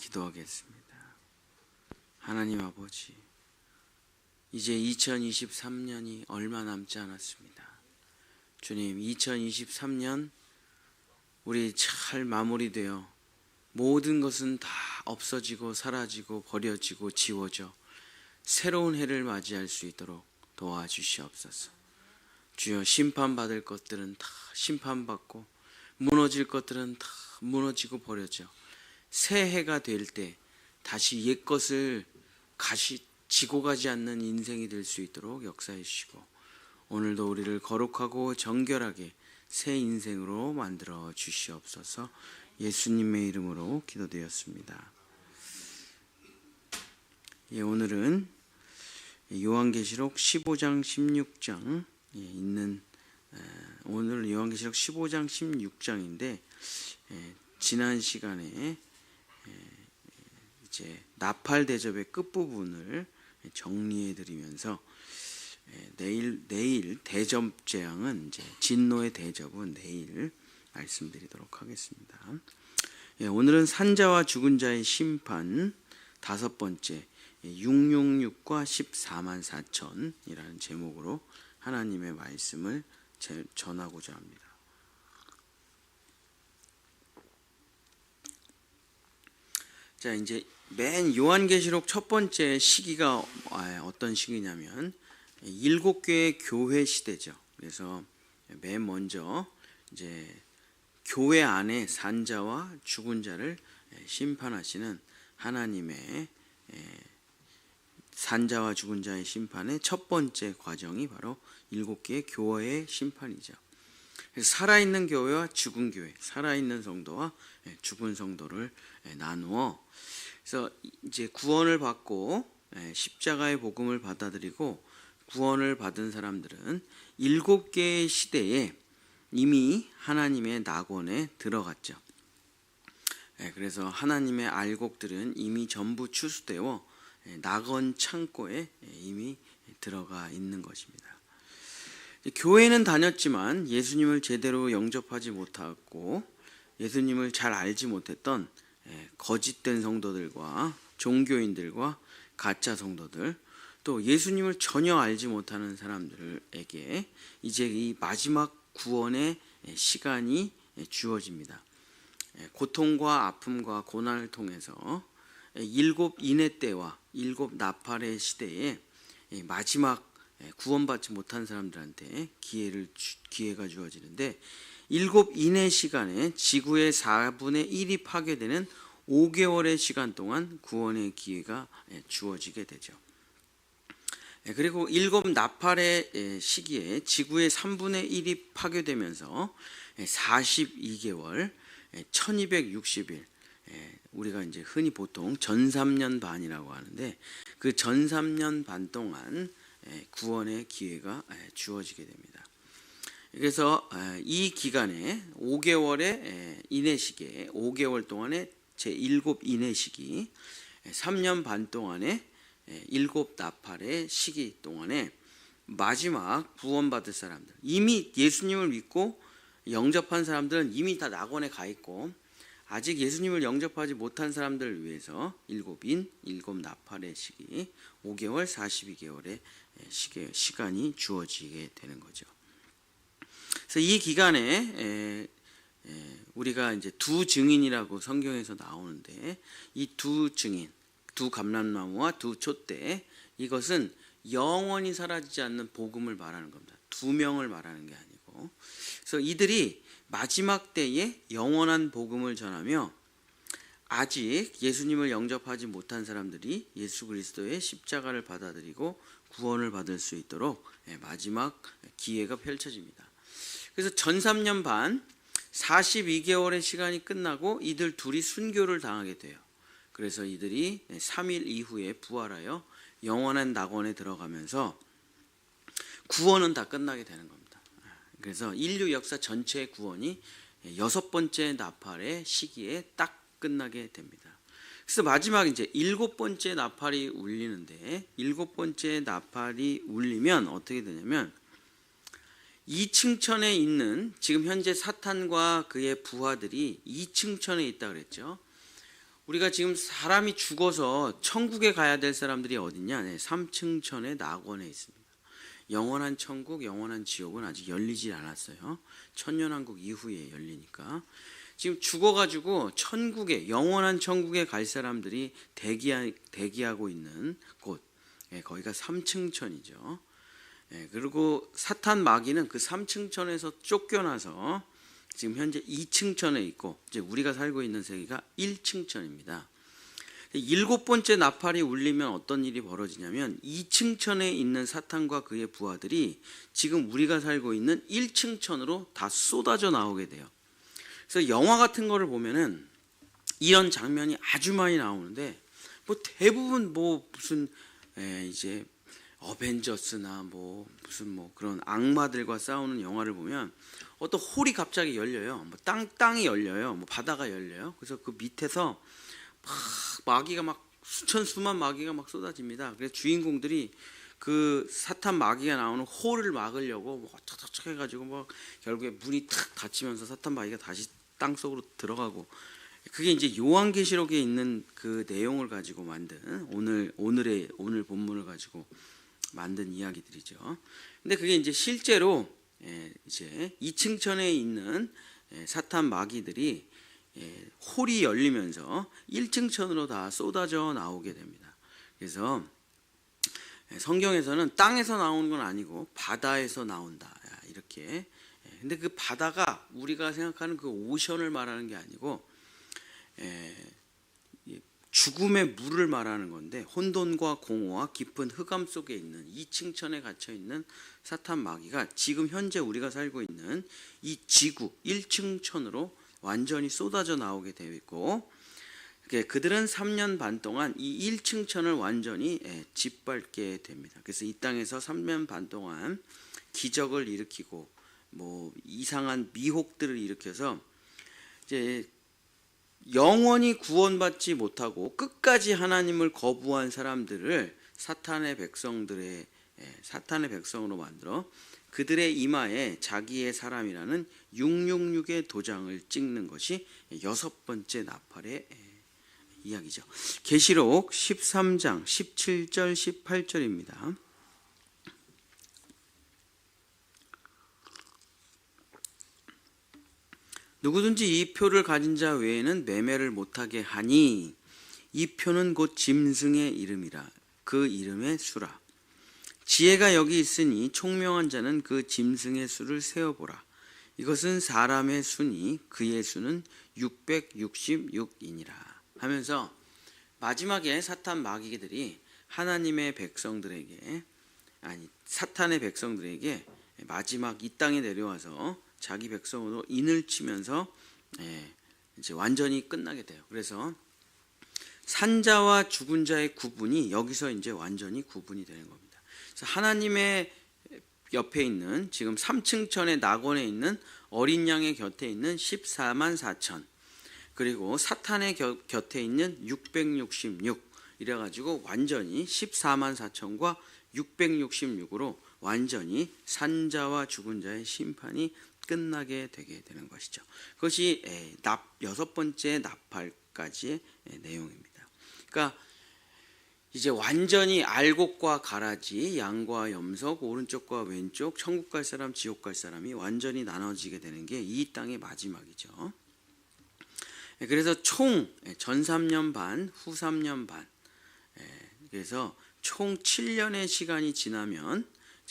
기도하겠습니다. 하나님 아버지, 이제 2023년이 얼마 남지 않았습니다. 주님, 2023년 우리 잘 마무리되어 모든 것은 다 없어지고 사라지고 버려지고 지워져 새로운 해를 맞이할 수 있도록 도와주시옵소서. 주여 심판받을 것들은 다 심판받고 무너질 것들은 다 무너지고 버려져 새 해가 될 때 다시 옛 것을 가시 지고 가지 않는 인생이 될 수 있도록 역사해 주시고 오늘도 우리를 거룩하고 정결하게 새 인생으로 만들어 주시옵소서 예수님의 이름으로 기도되었습니다. 예, 오늘은 요한계시록 15장 16장 예, 있는 에, 오늘 요한계시록 15장 16장인데 예, 지난 시간에 에, 이제 나팔 대접의 끝 부분을 정리해 드리면서 예, 내일 내일 대접 재앙은 이제 진노의 대접은 내일 말씀드리도록 하겠습니다. 예, 오늘은 산자와 죽은 자의 심판 다섯 번째 666과 14만 4천이라는 제목으로 하나님의 말씀을 제- 전하고자 합니다. 자, 이제 맨 요한계시록 첫 번째 시기가 아, 어떤 시기냐면 일곱 개의 교회 시대죠. 그래서 맨 먼저 이제 교회 안에 산자와 죽은 자를 심판하시는 하나님의 산자와 죽은 자의 심판의 첫 번째 과정이 바로 일곱 개의 교회의 심판이죠. 살아있는 교회와 죽은 교회, 살아있는 성도와 죽은 성도를 나누어 그래서 이제 구원을 받고 십자가의 복음을 받아들이고 구원을 받은 사람들은 일곱 개의 시대에 이미 하나님의 낙원에 들어갔죠. 예, 그래서 하나님의 알곡들은 이미 전부 추수되어 예, 낙원 창고에 예, 이미 들어가 있는 것입니다. 교회는 다녔지만 예수님을 제대로 영접하지 못하고 예수님을 잘 알지 못했던 예, 거짓된 성도들과 종교인들과 가짜 성도들 또 예수님을 전혀 알지 못하는 사람들에게 이제 이 마지막 구원의 시간이 주어집니다. 예, 고통과 아픔과 고난을 통해서 일곱 인해 때와 일곱 나팔의 시대에 마지막 구원받지 못한 사람들한테 기회를 주- 기회가 주어지는데 일곱 인해 시간에 지구의 4분의 1이 파괴되는 5개월의 시간 동안 구원의 기회가 주어지게 되죠. 예, 그리고 일곱 나팔의 예, 시기에 지구의 3분의 1이 파괴되면서 42개월, 1260일, 예, 우리가 이제 흔히 보통 전삼년 반이라고 하는데 그 전삼년 반 동안 예, 구원의 기회가 예, 주어지게 됩니다. 그래서 예, 이 기간에 5개월의 인내 시기에 5개월 동안의 제7 인내 시기, 3년 반 예, 일곱 나팔의 시기 동안에 마지막 구원받을 사람들 이미 예수님을 믿고 영접한 사람들은 이미 다 낙원에 가 있고 아직 예수님을 영접하지 못한 사람들을 위해서 일곱인 일곱 나팔의 시기 5개월 42개월의 시기, 시간이 주어지게 되는 거죠. 그래서 이 기간에 우리가 이제 두 증인이라고 성경에서 나오는데 이 두 증인 두 감람나무와 두 촛대 이것은 영원히 사라지지 않는 복음을 말하는 겁니다. 두 명을 말하는 게 아니고 그래서 이들이 마지막 때에 영원한 복음을 전하며 아직 예수님을 영접하지 못한 사람들이 예수 그리스도의 십자가를 받아들이고 구원을 받을 수 있도록 예, 마지막 기회가 펼쳐집니다. 그래서 전 3년 반 42개월의 시간이 끝나고 이들 둘이 순교를 당하게 돼요. 그래서 이들이 3일 이후에 부활하여 영원한 낙원에 들어가면서 구원은 다 끝나게 되는 겁니다. 그래서 인류 역사 전체의 구원이 여섯 번째 나팔의 시기에 딱 끝나게 됩니다. 그래서 마지막 이제 일곱 번째 나팔이 울리는데 일곱 번째 나팔이 울리면 어떻게 되냐면 이층천에 있는 지금 현재 사탄과 그의 부하들이 이층천에 있다 그랬죠. 우리가 지금 사람이 죽어서 천국에 가야 될 사람들이 어딨냐? 네, 삼층천의 낙원에 있습니다. 영원한 천국, 영원한 지옥은 아직 열리지 않았어요. 천년왕국 이후에 열리니까. 지금 죽어가지고 천국에 영원한 천국에 갈 사람들이 대기 대기하고 있는 곳, 예, 거기가 삼층천이죠. 예, 그리고 사탄 마귀는 그 삼층천에서 쫓겨나서 지금 현재 2층천에 있고 이제 우리가 살고 있는 세계가 1층천입니다. 일곱 번째 나팔이 울리면 어떤 일이 벌어지냐면 2층천에 있는 사탄과 그의 부하들이 지금 우리가 살고 있는 1층천으로 다 쏟아져 나오게 돼요. 그래서 영화 같은 거를 보면은 이런 장면이 아주 많이 나오는데 뭐 대부분 뭐 무슨 에 이제 어벤져스나 뭐 무슨 뭐 그런 악마들과 싸우는 영화를 보면 어떤 홀이 갑자기 열려요. 뭐 땅 땅이 열려요. 뭐 바다가 열려요. 그래서 그 밑에서 막 마귀가 막 수천 수만 마귀가 막 쏟아집니다. 그래서 주인공들이 그 사탄 마귀가 나오는 홀을 막으려고 뭐 탁탁탁 해가지고 뭐 결국에 문이 탁 닫히면서 사탄 마귀가 다시 땅 속으로 들어가고 그게 이제 요한계시록에 있는 그 내용을 가지고 만든 오늘 오늘의 오늘 본문을 가지고 만든 이야기들이죠. 근데 그게 이제 실제로 예, 이제 2층천에 있는 예, 사탄 마귀들이 예, 홀이 열리면서 1층천으로 다 쏟아져 나오게 됩니다. 그래서 성경에서는 땅에서 나오는 건 아니고 바다에서 나온다 이렇게. 근데 그 바다가 우리가 생각하는 그 오션을 말하는 게 아니고 죽음의 물을 말하는 건데 혼돈과 공허와 깊은 흑암 속에 있는 이 층천에 갇혀 있는 사탄 마귀가 지금 현재 우리가 살고 있는 이 지구 1층천으로 완전히 쏟아져 나오게 되어 있고 그들은 3년 반 동안 이 1층천을 완전히 예, 짓밟게 됩니다. 그래서 이 땅에서 3년 반 동안 기적을 일으키고 뭐 이상한 미혹들을 일으켜서 이제 영원히 구원받지 못하고 끝까지 하나님을 거부한 사람들을 사탄의 백성들의 예, 사탄의 백성으로 만들어 그들의 이마에 자기의 사람이라는 666의 도장을 찍는 것이 여섯 번째 나팔의 예, 이야기죠. 계시록 13장 17절 18절입니다. 누구든지 이 표를 가진 자 외에는 매매를 못하게 하니 이 표는 곧 짐승의 이름이라. 그 이름의 수라. 지혜가 여기 있으니 총명한 자는 그 짐승의 수를 세어보라. 이것은 사람의 수니 그의 수는 666이니라. 하면서 마지막에 사탄 마귀들이 하나님의 백성들에게 아니 사탄의 백성들에게 마지막 이 땅에 내려와서 자기 백성으로 인을 치면서 예, 이제 완전히 끝나게 돼요. 그래서 산자와 죽은 자의 구분이 여기서 이제 완전히 구분이 되는 겁니다. 하나님의 옆에 있는 지금 3층천의 낙원에 있는 어린 양의 곁에 있는 14만 4천 그리고 사탄의 겨, 곁에 있는 666 이래 가지고 완전히 14만 4천과 666으로 완전히 산자와 죽은 자의 심판이 끝나게 되게 되는 것이죠. 그것이 납 여섯 번째 나팔까지의 내용입니다. 그러니까 이제 완전히 알곡과 가라지, 양과 염석, 오른쪽과 왼쪽, 천국 갈 사람, 지옥 갈 사람이 완전히 나눠지게 되는 게 이 땅의 마지막이죠. 그래서 총 전 3년 반, 후 3년 반. 그래서 총 7년의 시간이 지나면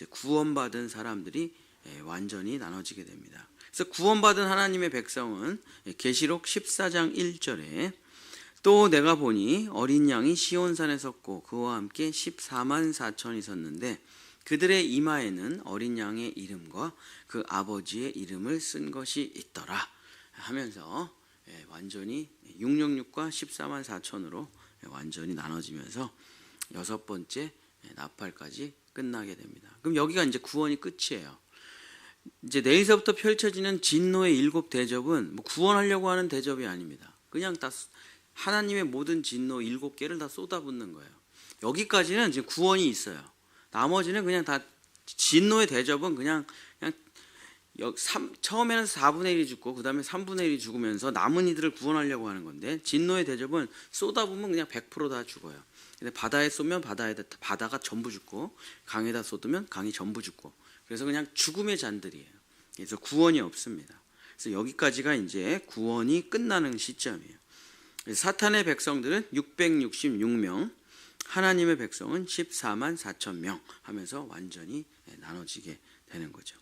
구원받은 사람들이 예, 완전히 나눠지게 됩니다. 그래서 구원받은 하나님의 백성은 계시록 14장 1절에 또 내가 보니 어린 양이 시온산에 섰고 그와 함께 14만 4천이 섰는데 그들의 이마에는 어린 양의 이름과 그 아버지의 이름을 쓴 것이 있더라 하면서 예, 완전히 666과 14만 4천으로 완전히 나눠지면서 여섯 번째 나팔까지 끝나게 됩니다. 그럼 여기가 이제 구원이 끝이에요. 이제 내일서부터 펼쳐지는 진노의 일곱 대접은 뭐 구원하려고 하는 대접이 아닙니다. 그냥 다 하나님의 모든 진노 일곱 개를 다 쏟아붓는 거예요. 여기까지는 지금 구원이 있어요. 나머지는 그냥 다 진노의 대접은 그냥 그냥 여, 3, 처음에는 4분의 1이 죽고 그 다음에 3분의 1이 죽으면서 남은 이들을 구원하려고 하는 건데 진노의 대접은 쏟아부으면 그냥 100%다 죽어요. 근데 바다에 쏘면 바다에 바다가 전부 죽고 강에다 쏟으면 강이 전부 죽고 그래서 그냥 죽음의 잔들이에요. 그래서 구원이 없습니다. 그래서 여기까지가 이제 구원이 끝나는 시점이에요. 사탄의 백성들은 666명, 하나님의 백성은 14만 4천 명 하면서 완전히 나눠지게 되는 거죠.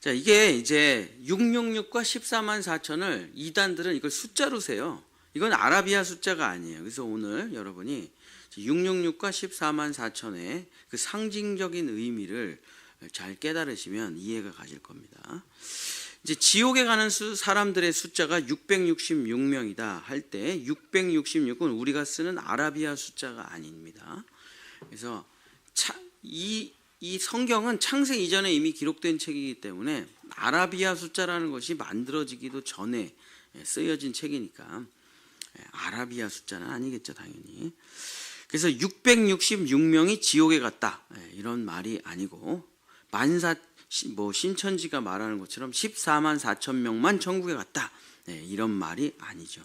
자, 이게 이제 666과 14만 4천을 이단들은 이걸 숫자로 세요. 이건 아라비아 숫자가 아니에요. 그래서 오늘 여러분이 666과 14만 4천의 그 상징적인 의미를 잘 깨달으시면 이해가 가실 겁니다. 이제 지옥에 가는 수, 사람들의 숫자가 666명이다 할 때 666은 우리가 쓰는 아라비아 숫자가 아닙니다. 그래서 차, 이, 이 성경은 창세 이전에 이미 기록된 책이기 때문에 아라비아 숫자라는 것이 만들어지기도 전에 쓰여진 책이니까 아라비아 숫자는 아니겠죠 당연히. 그래서 666명이 지옥에 갔다 이런 말이 아니고 만사 뭐 신천지가 말하는 것처럼 14만 4천 명만 천국에 갔다 네, 이런 말이 아니죠.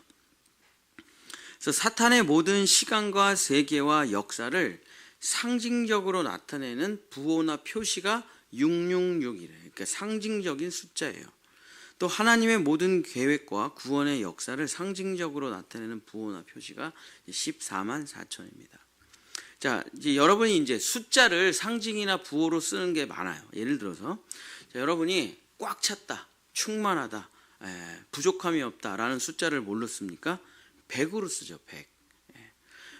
그래서 사탄의 모든 시간과 세계와 역사를 상징적으로 나타내는 부호나 표시가 666이래. 그러니까 상징적인 숫자예요. 또 하나님의 모든 계획과 구원의 역사를 상징적으로 나타내는 부호나 표시가 14만 4천입니다. 자, 이제 여러분이 이제 숫자를 상징이나 부호로 쓰는 게 많아요. 예를 들어서 자, 여러분이 꽉 찼다, 충만하다, 에, 부족함이 없다라는 숫자를 뭘로 씁니까? 100으로 쓰죠. 100. 에.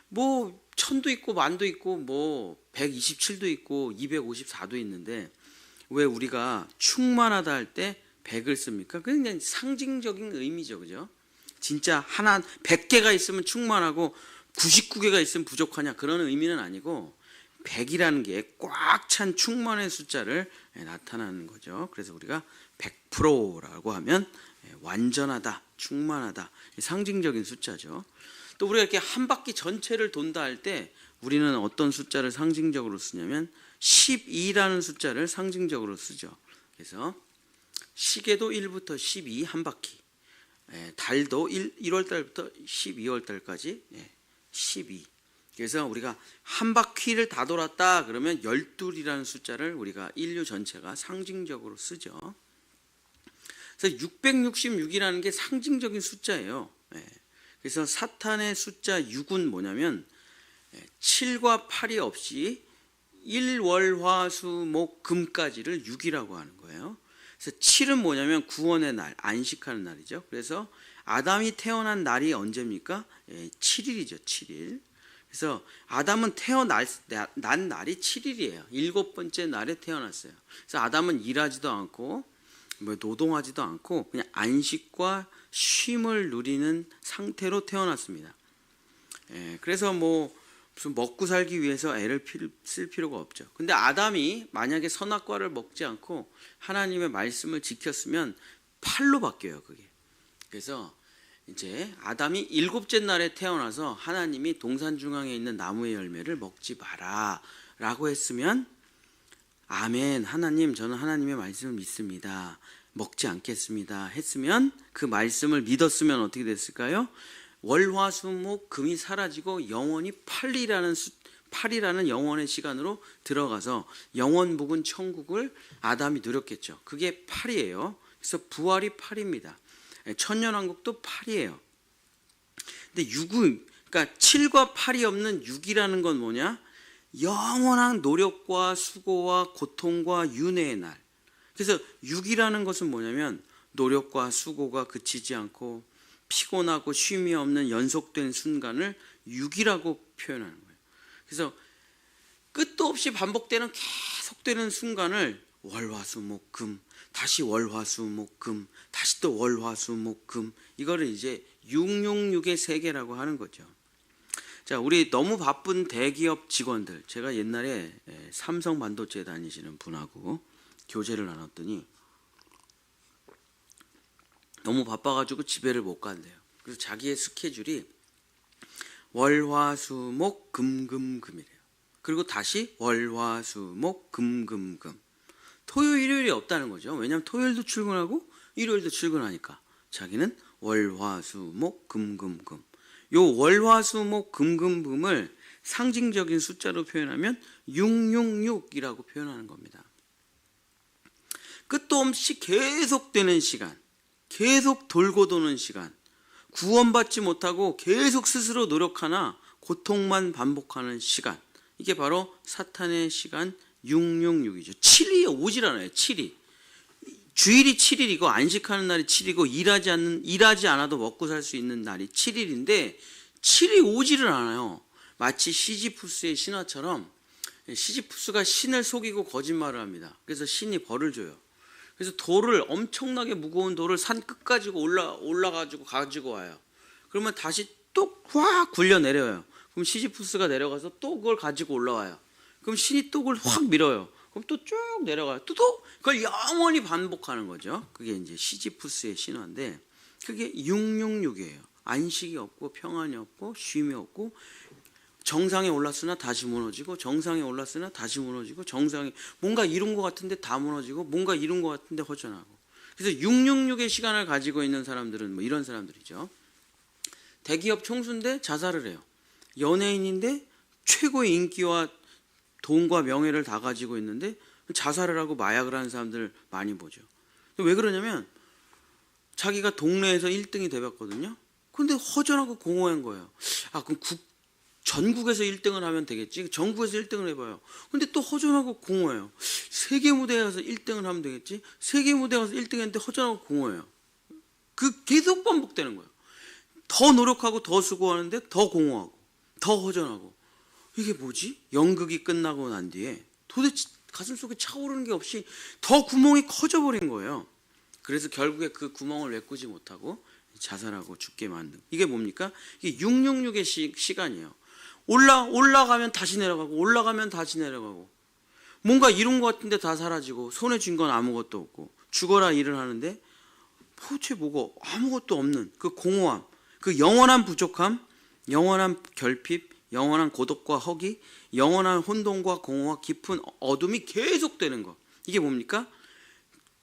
뭐 천도 있고 만도 있고 뭐 127도 있고 254도 있는데 왜 우리가 충만하다 할 때 100을 씁니까? 그냥 상징적인 의미죠. 그죠? 진짜 하나 100개가 있으면 충만하고 99개가 있으면 부족하냐 그런 의미는 아니고 100이라는 게 꽉 찬 충만의 숫자를 나타나는 거죠. 그래서 우리가 100%라고 하면 완전하다, 충만하다 상징적인 숫자죠. 또 우리가 이렇게 한 바퀴 전체를 돈다 할 때 우리는 어떤 숫자를 상징적으로 쓰냐면 12라는 숫자를 상징적으로 쓰죠. 그래서 시계도 1부터 12 한 바퀴, 달도 1, 1월 달부터 12월 달까지 12. 그래서 우리가 한 바퀴를 다 돌았다 그러면 12이라는 숫자를 우리가 인류 전체가 상징적으로 쓰죠. 그래서 666이라는 게 상징적인 숫자예요. 예. 그래서 사탄의 숫자 6은 뭐냐면 7과 8이 없이 1, 월, 화, 수, 목, 금까지를 6이라고 하는 거예요. 그래서 7은 뭐냐면 구원의 날, 안식하는 날이죠. 그래서 아담이 태어난 날이 언제입니까? 7일이죠. 예, 7일. 그래서 아담은 태어난 날이 7일이에요. 일곱 번째 날에 태어났어요. 그래서 아담은 일하지도 않고 뭐 노동하지도 않고 그냥 안식과 쉼을 누리는 상태로 태어났습니다. 예, 그래서 뭐 무슨 먹고 살기 위해서 애를 쓸 필요가 없죠. 근데 아담이 만약에 선악과를 먹지 않고 하나님의 말씀을 지켰으면 팔로 바뀌어요, 그게. 그래서 이제 아담이 일곱째 날에 태어나서 하나님이 동산 중앙에 있는 나무의 열매를 먹지 마라 라고 했으면 아멘 하나님 저는 하나님의 말씀을 믿습니다. 먹지 않겠습니다. 했으면 그 말씀을 믿었으면 어떻게 됐을까요? 월화수목 금이 사라지고 영원히 8이라는 수, 8이라는 영원의 시간으로 들어가서 영원 묵은 천국을 아담이 누렸겠죠. 그게 8이에요. 그래서 부활이 8입니다. 예, 천년왕국도 8이에요. 근데 6은 그러니까 7과 8이 없는 6이라는 건 뭐냐? 영원한 노력과 수고와 고통과 윤회의 날. 그래서 6이라는 것은 뭐냐면 노력과 수고가 그치지 않고 피곤하고 쉼이 없는 연속된 순간을 6이라고 표현하는 거예요. 그래서 끝도 없이 반복되는 계속되는 순간을 월화수목금 다시 월화수목금 다시 또 월화수목금 이거를 이제 666의 세계라고 하는 거죠. 자, 우리 너무 바쁜 대기업 직원들 제가 옛날에 삼성 반도체 다니시는 분하고 교제를 나눴더니 너무 바빠가지고 집에를 못 간대요. 그래서 자기의 스케줄이 월화수목 금금금이래요. 그리고 다시 월화수목 금금금 토요일 일요일이 없다는 거죠. 왜냐하면 토요일도 출근하고 일요일도 출근하니까 자기는 월화수목 금금금 요 월화수목 금금금을 상징적인 숫자로 표현하면 666이라고 표현하는 겁니다. 끝도 없이 계속되는 시간, 계속 돌고 도는 시간, 구원받지 못하고 계속 스스로 노력하나 고통만 반복하는 시간. 이게 바로 사탄의 시간 666이죠. 7이 오질 않아요. 7이. 주일이 7일이고 안식하는 날이 7이고 일하지 않는 일하지 않아도 먹고 살 수 있는 날이 7일인데 7이 오지를 않아요. 마치 시지푸스의 신화처럼 시지푸스가 신을 속이고 거짓말을 합니다. 그래서 신이 벌을 줘요. 그래서 돌을 엄청나게 무거운 돌을 산 끝까지 올라 올라 가지고 가지고 와요. 그러면 다시 또 확 굴려 내려요. 그럼 시지푸스가 내려가서 또 그걸 가지고 올라와요. 그럼 신이 또 그걸 확 밀어요. 그럼 또 쭉 내려가요. 또 또 그걸 영원히 반복하는 거죠. 그게 이제 시지푸스의 신화인데 그게 666이에요. 안식이 없고 평안이 없고 쉼이 없고 정상에 올랐으나 다시 무너지고 정상에 올랐으나 다시 무너지고 정상에 뭔가 이룬 것 같은데 다 무너지고 뭔가 이룬 것 같은데 허전하고 그래서 666의 시간을 가지고 있는 사람들은 뭐 이런 사람들이죠. 대기업 총수인데 자살을 해요. 연예인인데 최고의 인기와 돈과 명예를 다 가지고 있는데 자살을 하고 마약을 하는 사람들 많이 보죠. 왜 그러냐면 자기가 동네에서 1등이 돼봤거든요. 근데 허전하고 공허한 거예요. 아 그럼 국, 전국에서 1등을 하면 되겠지. 전국에서 1등을 해봐요. 근데 또 허전하고 공허해요. 세계 무대에 가서 1등을 하면 되겠지. 세계 무대에 가서 1등 했는데 허전하고 공허해요. 그 계속 반복되는 거예요. 더 노력하고 더 수고하는데 더 공허하고 더 허전하고 이게 뭐지? 연극이 끝나고 난 뒤에 도대체 가슴 속에 차오르는 게 없이 더 구멍이 커져버린 거예요. 그래서 결국에 그 구멍을 메꾸지 못하고 자살하고 죽게 만든 이게 뭡니까? 이게 666의 시, 시간이에요. 올라 올라가면 다시 내려가고 올라가면 다시 내려가고 뭔가 이룬 것 같은데 다 사라지고 손에 쥔 건 아무것도 없고 죽어라 일을 하는데 도대체 뭐가 아무것도 없는 그 공허함, 그 영원한 부족함, 영원한 결핍, 영원한 고독과 허기, 영원한 혼돈과 공허와 깊은 어둠이 계속되는 거. 이게 뭡니까?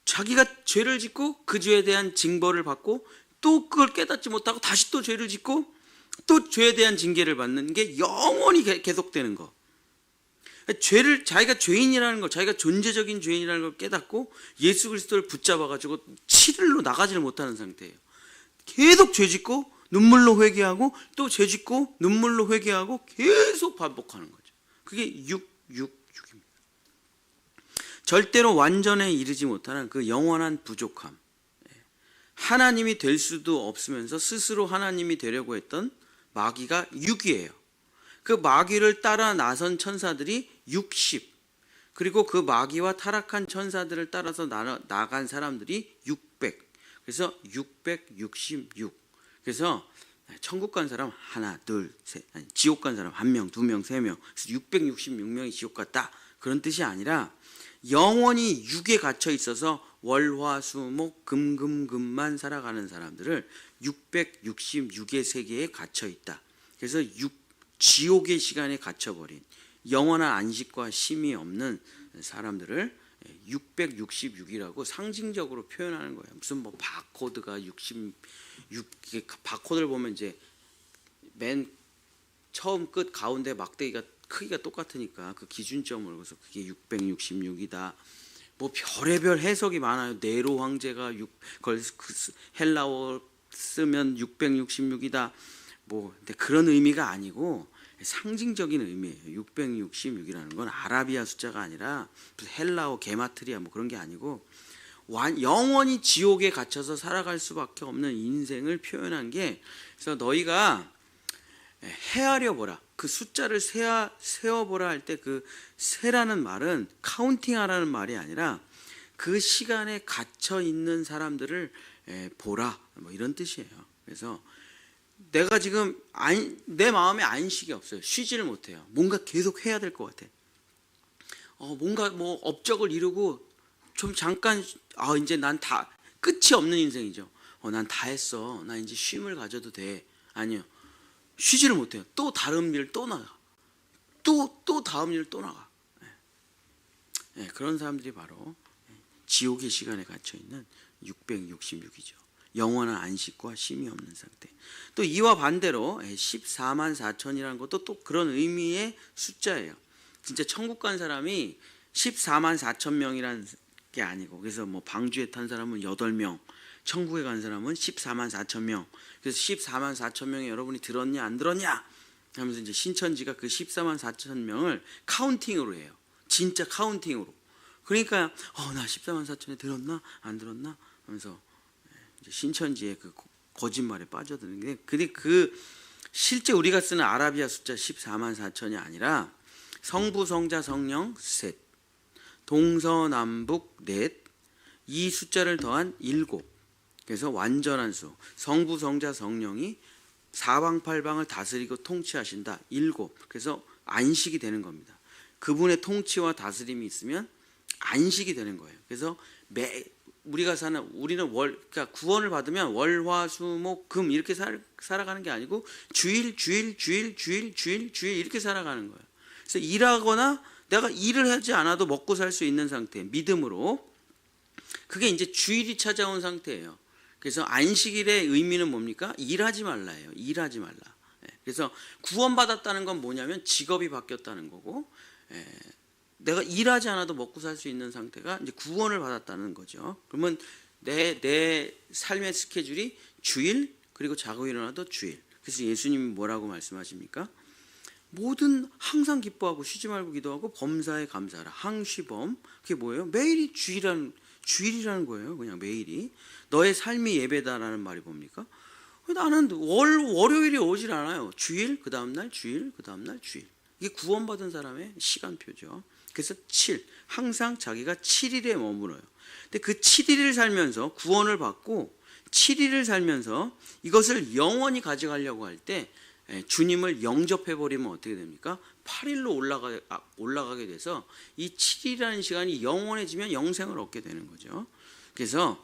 자기가 죄를 짓고 그 죄에 대한 징벌을 받고 또 그걸 깨닫지 못하고 다시 또 죄를 짓고 또 죄에 대한 징계를 받는 게 영원히 계속되는 거. 죄를 자기가 죄인이라는 걸 자기가 존재적인 죄인이라는 걸 깨닫고 예수 그리스도를 붙잡아 가지고 7일로 나가지를 못하는 상태예요. 계속 죄 짓고 눈물로 회개하고 또 죄 짓고 눈물로 회개하고 계속 반복하는 거죠. 그게 666입니다. 절대로 완전에 이르지 못하는 그 영원한 부족함. 하나님이 될 수도 없으면서 스스로 하나님이 되려고 했던 마귀가 6이에요. 그 마귀를 따라 나선 천사들이 60. 그리고 그 마귀와 타락한 천사들을 따라서 나, 나간 사람들이 600. 그래서 666. 그래서 천국 간 사람 하나, 둘, 셋. 아니, 지옥 간 사람 한 명, 두 명, 세 명. 그래서 666명이 지옥 갔다. 그런 뜻이 아니라 영원히 육에 갇혀 있어서 월화수목 금금금만 살아가는 사람들을 666의 세계에 갇혀 있다. 그래서 6 지옥의 시간에 갇혀 버린 영원한 안식과 쉼이 없는 사람들을 666이라고 상징적으로 표현하는 거예요. 무슨 뭐 바코드가 66 바코드를 보면 이제 맨 처음 끝 가운데 막대기가 크기가 똑같으니까 그 기준점을 그래서 그게 666이다. 뭐 별의별 해석이 많아요. 네로 황제가 6 그걸 헬라어 쓰면 666이다. 뭐 근데 그런 의미가 아니고 상징적인 의미예요. 666이라는 건 아라비아 숫자가 아니라 헬라어 게마트리아 뭐 그런 게 아니고 영원히 지옥에 갇혀서 살아갈 수밖에 없는 인생을 표현한 게 그래서 너희가 헤아려 보라. 그 숫자를 세어, 세어보라 할 때 그 세라는 말은 카운팅하라는 말이 아니라 그 시간에 갇혀 있는 사람들을 보라 뭐 이런 뜻이에요. 그래서 내가 지금 안, 내 마음에 안식이 없어요. 쉬지를 못해요. 뭔가 계속 해야 될 것 같아. 어, 뭔가 뭐 업적을 이루고 좀 잠깐 아 이제 난 다 끝이 없는 인생이죠. 어, 난 다 했어. 나 이제 쉼을 가져도 돼. 아니요. 쉬지를 못해요. 또 다른 일 또 나가. 또 또 다음 일 또 나가. 네. 네, 그런 사람들이 바로 지옥의 시간에 갇혀 있는 666이죠. 영원한 안식과 쉼이 없는 상태. 또 이와 반대로 14만 4천이라는 것도 또 그런 의미의 숫자예요. 진짜 천국 간 사람이 14만 4천 명이라는 게 아니고 그래서 뭐 방주에 탄 사람은 8명, 천국에 간 사람은 14만 4천 명. 그래서 14만 4천 명이 여러분이 들었냐 안 들었냐 하면서 이제 신천지가 그 14만 4천 명을 카운팅으로 해요. 진짜 카운팅으로. 그러니까 어 나 14만 4천에 들었나 안 들었나 하면서 신천지의 그 거- 거짓말에 빠져드는 게 근데 그 실제 우리가 쓰는 아라비아 숫자 14만 4천이 아니라 성부 성자 성령 셋 동서남북 넷 이 숫자를 더한 일곱 그래서 완전한 수 성부 성자 성령이 사방팔방을 다스리고 통치하신다. 일곱. 그래서 안식이 되는 겁니다. 그분의 통치와 다스림이 있으면 안식이 되는 거예요. 그래서 매 우리가 사는 우리는 월 그러니까 구원을 받으면 월화수목금 이렇게 살, 살아가는 게 아니고 주일 주일 주일 주일 주일 주일 이렇게 살아가는 거예요. 그래서 일하거나 내가 일을 하지 않아도 먹고 살 수 있는 상태 믿음으로. 그게 이제 주일이 찾아온 상태예요. 그래서 안식일의 의미는 뭡니까? 일하지 말라예요. 일하지 말라. 예, 그래서 구원받았다는 건 뭐냐면 직업이 바뀌었다는 거고 예, 내가 일하지 않아도 먹고 살 수 있는 상태가 이제 구원을 받았다는 거죠. 그러면 내 내 삶의 스케줄이 주일 그리고 자고 일어나도 주일. 그래서 예수님이 뭐라고 말씀하십니까? 모든 항상 기뻐하고 쉬지 말고 기도하고 범사에 감사하라. 항시범 그게 뭐예요? 매일이 주일이라는 주일이라는 거예요. 그냥 매일이 너의 삶이 예배다라는 말이 뭡니까? 나는 월 월요일이 오질 않아요. 주일 그 다음 날 주일 그 다음 날 주일 이게 구원받은 사람의 시간표죠. 그래서 7 항상 자기가 7일에 머물어요. 근데 그 7일을 살면서 구원을 받고 7일을 살면서 이것을 영원히 가져가려고 할때 예, 주님을 영접해 버리면 어떻게 됩니까? 8일로 올라가 아, 올라가게 돼서 이 7일이라는 시간이 영원해지면 영생을 얻게 되는 거죠. 그래서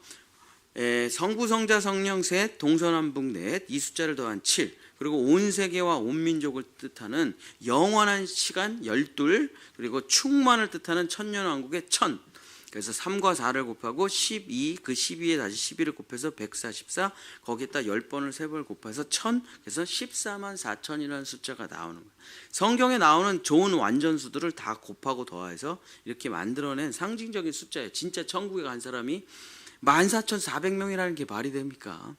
에, 성부 성자 성령 셋 동서남북 넷 이 숫자를 더한 7 그리고 온 세계와 온 민족을 뜻하는 영원한 시간 12 그리고 충만을 뜻하는 천년 왕국의 천 그래서 3과 4를 곱하고 12, 그 12에 다시 12를 곱해서 144, 거기에다 10번을 3번 곱해서 1000, 그래서 14만 4천이라는 숫자가 나오는 거예요. 성경에 나오는 좋은 완전수들을 다 곱하고 더해서 이렇게 만들어낸 상징적인 숫자예요. 진짜 천국에 간 사람이 14,400명이라는 게 말이 됩니까?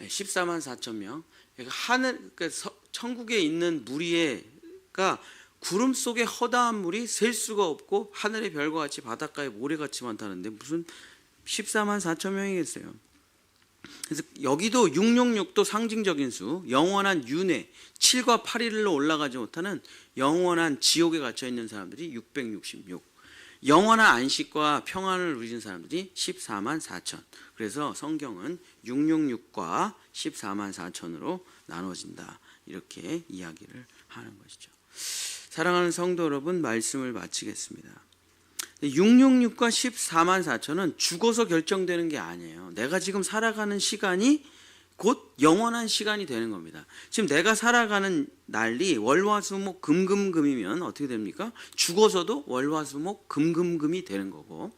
14만 4천 명. 그러니까 하늘 그러니까 서- 천국에 있는 무리가 구름 속에 허다한 물이 셀 수가 없고 하늘의 별과 같이 바닷가에 모래같이 많다는데 무슨 14만 4천 명이겠어요. 그래서 여기도 666도 상징적인 수, 영원한 윤회, 7과 8일로 올라가지 못하는 영원한 지옥에 갇혀 있는 사람들이 666. 영원한 안식과 평안을 누리는 사람들이 14만 4천. 그래서 성경은 666과 14만 4천으로 나눠진다. 이렇게 이야기를 하는 것이죠. 사랑하는 성도 여러분, 말씀을 마치겠습니다. 666과 14만 4천은 죽어서 결정되는 게 아니에요. 내가 지금 살아가는 시간이 곧 영원한 시간이 되는 겁니다. 지금 내가 살아가는 날이 월화수목 금금금이면 어떻게 됩니까? 죽어서도 월화수목 금금금이 되는 거고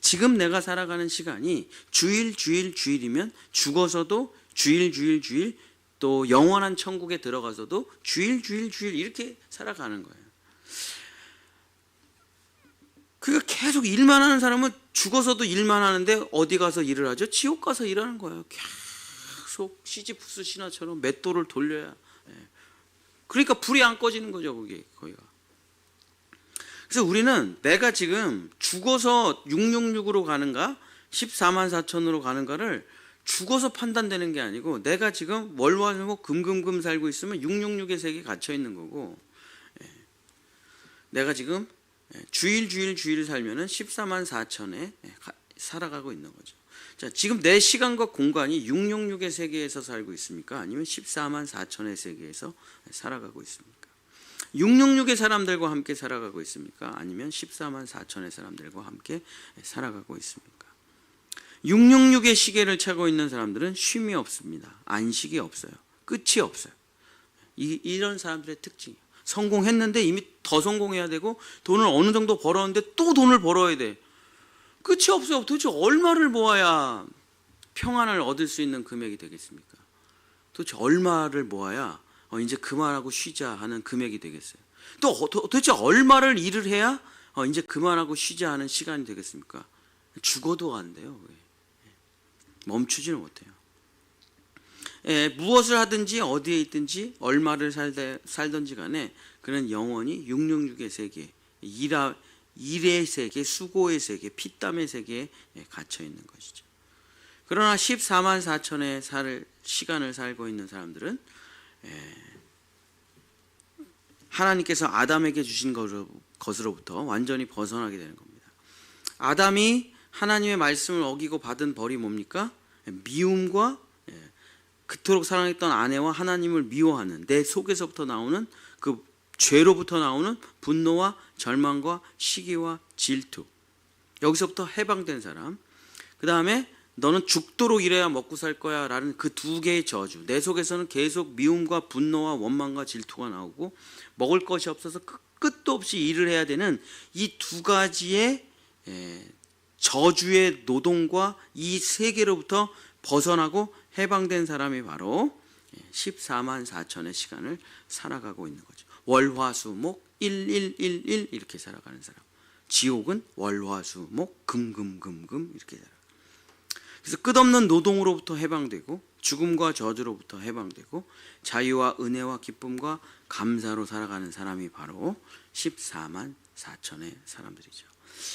지금 내가 살아가는 시간이 주일 주일 주일이면 죽어서도 주일 주일 주일 또 영원한 천국에 들어가서도 주일 주일 주일 이렇게 살아가는 거예요. 그가 계속 일만 하는 사람은 죽어서도 일만 하는데 어디 가서 일을 하죠? 지옥 가서 일하는 거예요. 계속 시지프스 신화처럼 맷돌을 돌려야. 예. 그러니까 불이 안 꺼지는 거죠, 그게 거기가. 그래서 우리는 내가 지금 죽어서 666으로 가는가, 14만 4천으로 가는가를 죽어서 판단되는 게 아니고 내가 지금 월화수목 금금금 살고 있으면 666의 세계에 갇혀 있는 거고 예. 내가 지금 예, 주일 주일 주일 살면은 14만 4천에 예, 살아가고 있는 거죠. 자, 지금 내 시간과 공간이 666의 세계에서 살고 있습니까? 아니면 14만 4천의 세계에서 살아가고 있습니까? 666의 사람들과 함께 살아가고 있습니까? 아니면 14만 4천의 사람들과 함께 살아가고 있습니까? 666의 시계를 차고 있는 사람들은 쉼이 없습니다. 안식이 없어요. 끝이 없어요. 이, 이런 사람들의 특징이에요. 성공했는데 이미 더 성공해야 되고 돈을 어느 정도 벌었는데 또 돈을 벌어야 돼. 끝이 없어요. 도대체 얼마를 모아야 평안을 얻을 수 있는 금액이 되겠습니까? 도대체 얼마를 모아야 어, 이제 그만하고 쉬자 하는 금액이 되겠어요? 또 어, 도- 도대체 얼마를 일을 해야 어, 이제 그만하고 쉬자 하는 시간이 되겠습니까? 죽어도 안 돼요. 왜? 멈추지는 못해요. 예, 무엇을 하든지 어디에 있든지 얼마를 살되, 살든지 간에 그는 영원히 666의 세계, 일하, 일의 세계, 수고의 세계, 피땀의 세계에 예, 갇혀 있는 것이죠. 그러나 14만 4천의 살 시간을 살고 있는 사람들은 예, 하나님께서 아담에게 주신 것으로- 것으로부터 완전히 벗어나게 되는 겁니다. 아담이 하나님의 말씀을 어기고 받은 벌이 뭡니까? 미움과 예, 그토록 사랑했던 아내와 하나님을 미워하는 내 속에서부터 나오는 그 죄로부터 나오는 분노와 절망과 시기와 질투. 여기서부터 해방된 사람. 그 다음에 너는 죽도록 일해야 먹고 살 거야 라는 그 두 개의 저주. 내 속에서는 계속 미움과 분노와 원망과 질투가 나오고 먹을 것이 없어서 끝- 끝도 없이 일을 해야 되는 이 두 가지의 에, 저주의 노동과 이 세계로부터 벗어나고 해방된 사람이 바로 14만 4천의 시간을 살아가고 있는 거죠. 월화수목 1111 이렇게 살아가는 사람. 지옥은 월화수목 금금금금 이렇게 살아. 그래서 끝없는 노동으로부터 해방되고 죽음과 저주로부터 해방되고 자유와 은혜와 기쁨과 감사로 살아가는 사람이 바로 14만 4천의 사람들이죠.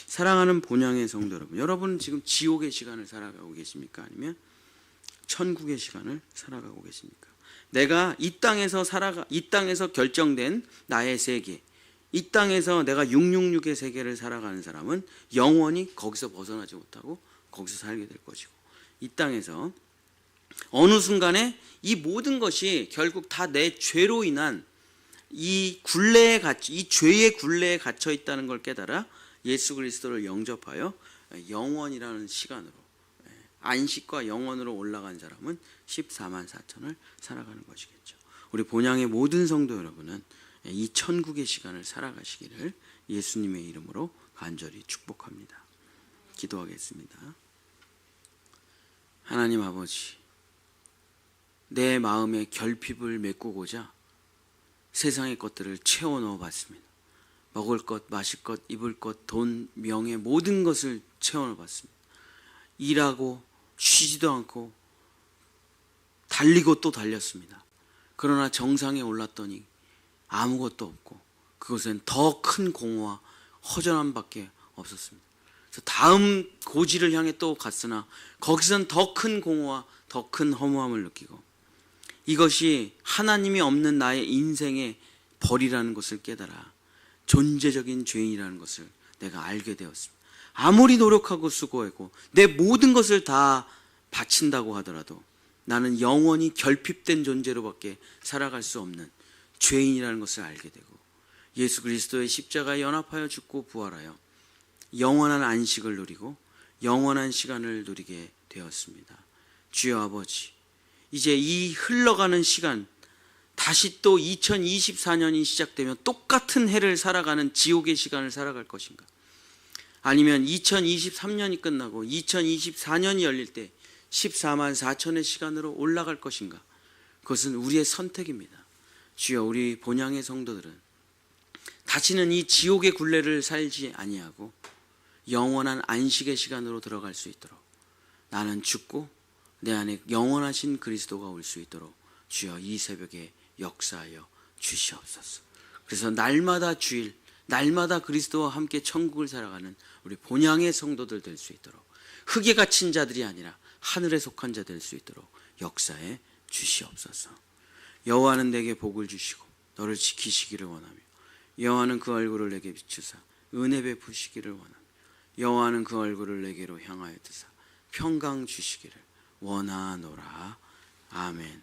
사랑하는 본향의 성도 여러분, 여러분은 지금 지옥의 시간을 살아가고 계십니까? 아니면 천국의 시간을 살아가고 계십니까? 내가 이 땅에서 살아가 이 땅에서 결정된 나의 세계, 이 땅에서 내가 666의 세계를 살아가는 사람은 영원히 거기서 벗어나지 못하고 거기서 살게 될 것이고 이 땅에서 어느 순간에 이 모든 것이 결국 다 내 죄로 인한 이 굴레에 갇혀 이 죄의 굴레에 갇혀 있다는 걸 깨달아 예수 그리스도를 영접하여 영원이라는 시간으로 예, 안식과 영원으로 올라간 사람은 14만 4천을 살아가는 것이겠죠. 우리 본향의 모든 성도 여러분은 이 천국의 시간을 살아가시기를 예수님의 이름으로 간절히 축복합니다. 기도하겠습니다. 하나님 아버지, 내 마음에 결핍을 메꾸고자 세상의 것들을 채워 넣어 봤습니다. 먹을 것, 마실 것, 입을 것, 돈, 명예 모든 것을 채워 넣어 봤습니다. 일하고 쉬지도 않고 달리고 또 달렸습니다. 그러나 정상에 올랐더니 아무것도 없고 그것은 더 큰 공허와 허전함밖에 없었습니다. 그래서 다음 고지를 향해 또 갔으나 거기선 더 큰 공허와 더 큰 허무함을 느끼고 이것이 하나님이 없는 나의 인생의 벌이라는 것을 깨달아 존재적인 죄인이라는 것을 내가 알게 되었습니다. 아무리 노력하고 수고하고 내 모든 것을 다 바친다고 하더라도 나는 영원히 결핍된 존재로밖에 살아갈 수 없는 죄인이라는 것을 알게 되고 예수 그리스도의 십자가에 연합하여 죽고 부활하여 영원한 안식을 누리고 영원한 시간을 누리게 되었습니다. 주여 아버지, 이제 이 흘러가는 시간 다시 또 2024년이 시작되면 똑같은 해를 살아가는 지옥의 시간을 살아갈 것인가? 아니면 2023년이 끝나고 2024년이 열릴 때 14만 4천의 시간으로 올라갈 것인가? 그것은 우리의 선택입니다. 주여 우리 본향의 성도들은 다시는 이 지옥의 굴레를 살지 아니하고 영원한 안식의 시간으로 들어갈 수 있도록 나는 죽고 내 안에 영원하신 그리스도가 올 수 있도록 주여 이 새벽에 역사하여 주시옵소서. 그래서 날마다 주일, 날마다 그리스도와 함께 천국을 살아가는 우리 본향의 성도들 될 수 있도록 흙에 갇힌 자들이 아니라 하늘에 속한 자 될 수 있도록 역사해 주시옵소서. 여호와는 내게 복을 주시고 너를 지키시기를 원하며 여호와는 그 얼굴을 내게 비추사 은혜 베푸시기를 원하며 여호와는 그 얼굴을 내게로 향하여 드사 평강 주시기를 원하노라. 아멘.